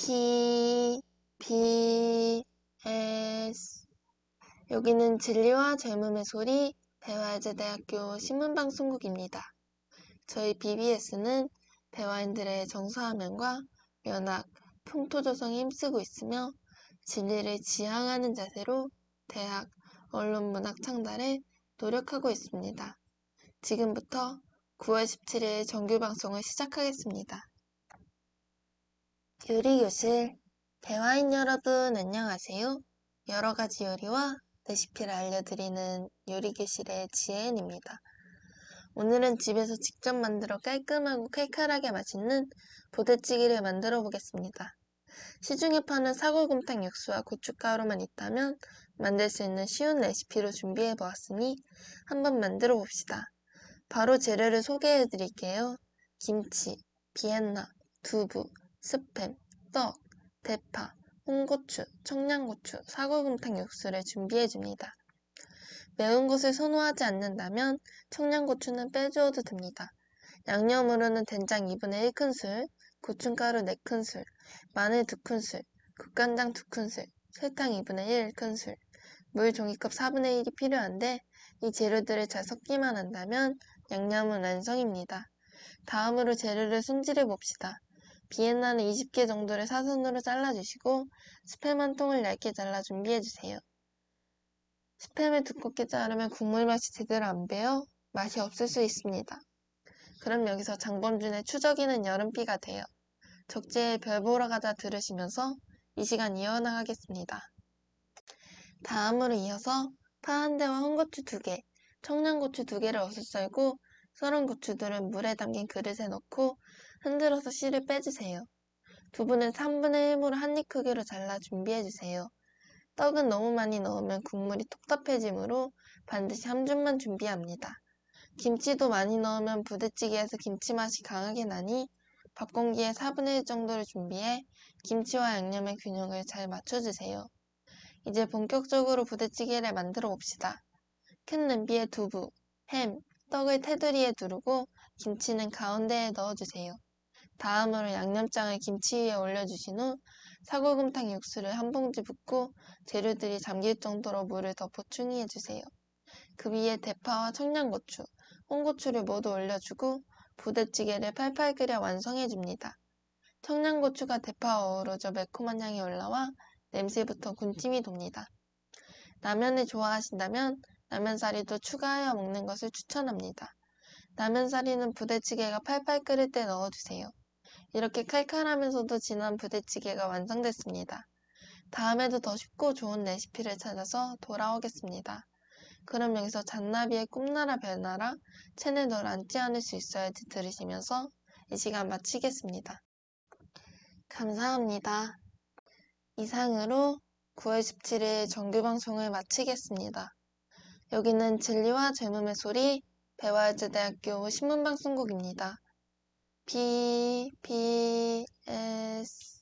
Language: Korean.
P, B, S. 여기는 진리와 젊음의 소리 대화제대학교 신문방송국입니다. 저희 BBS는 대화인들의 정서화면과 면학, 풍토조성에 힘쓰고 있으며 진리를 지향하는 자세로 대학, 언론문학 창달에 노력하고 있습니다. 지금부터 9월 17일 정규 방송을 시작하겠습니다. 요리교실 대화인 여러분 안녕하세요. 여러가지 요리와 레시피를 알려드리는 요리교실의 지혜은입니다. 오늘은 집에서 직접 만들어 깔끔하고 칼칼하게 맛있는 부대찌개를 만들어 보겠습니다. 시중에 파는 사골곰탕 육수와 고춧가루만 있다면 만들 수 있는 쉬운 레시피로 준비해 보았으니 한번 만들어 봅시다. 바로 재료를 소개해 드릴게요. 김치, 비엔나, 두부, 스팸, 떡, 대파, 홍고추, 청양고추, 사골곰탕 육수를 준비해 줍니다. 매운 것을 선호하지 않는다면 청양고추는 빼주어도 됩니다. 양념으로는 된장 2분의 1큰술, 고춧가루 4큰술, 마늘 2큰술, 국간장 2큰술, 설탕 2분의 1큰술, 물 종이컵 4분의 1이 필요한데 이 재료들을 잘 섞기만 한다면 양념은 완성입니다. 다음으로 재료를 손질해 봅시다. 비엔나는 20개 정도를 사선으로 잘라주시고 스팸 한 통을 얇게 잘라 준비해주세요. 스팸을 두껍게 자르면 국물 맛이 제대로 안 배어 맛이 없을 수 있습니다. 그럼 여기서 장범준의 추적이는 여름비가 돼요. 적재에 별 보러 가자 들으시면서 이 시간 이어나가겠습니다. 다음으로 이어서 파 한 대와 홍고추 두 개, 청양고추 두 개를 어슷 썰고 썰은 고추들은 물에 담긴 그릇에 넣고 흔들어서 씨를 빼주세요. 두부는 3분의 1무로 한 입 크기로 잘라 준비해주세요. 떡은 너무 많이 넣으면 국물이 텁텁해지므로 반드시 한 줌만 준비합니다. 김치도 많이 넣으면 부대찌개에서 김치 맛이 강하게 나니 밥 공기에 4분의 1 정도를 준비해 김치와 양념의 균형을 잘 맞춰주세요. 이제 본격적으로 부대찌개를 만들어 봅시다. 큰 냄비에 두부, 햄, 떡을 테두리에 두르고 김치는 가운데에 넣어주세요. 다음으로 양념장을 김치 위에 올려주신 후 사골곰탕 육수를 한 봉지 붓고 재료들이 잠길 정도로 물을 더 보충히 해주세요. 그 위에 대파와 청양고추, 홍고추를 모두 올려주고 부대찌개를 팔팔 끓여 완성해줍니다. 청양고추가 대파와 어우러져 매콤한 향이 올라와 냄새부터 군침이 돕니다. 라면을 좋아하신다면 라면사리도 추가하여 먹는 것을 추천합니다. 라면사리는 부대찌개가 팔팔 끓을 때 넣어주세요. 이렇게 칼칼하면서도 진한 부대찌개가 완성됐습니다. 다음에도 더 쉽고 좋은 레시피를 찾아서 돌아오겠습니다. 그럼 여기서 잔나비의 꿈나라 별나라 채널 앉지 않을 수 있어야지 들으시면서 이 시간 마치겠습니다. 감사합니다. 이상으로 9월 17일 정규방송을 마치겠습니다. 여기는 진리와 젊음의 소리 배화여자대학교 신문방송국입니다. B, B, S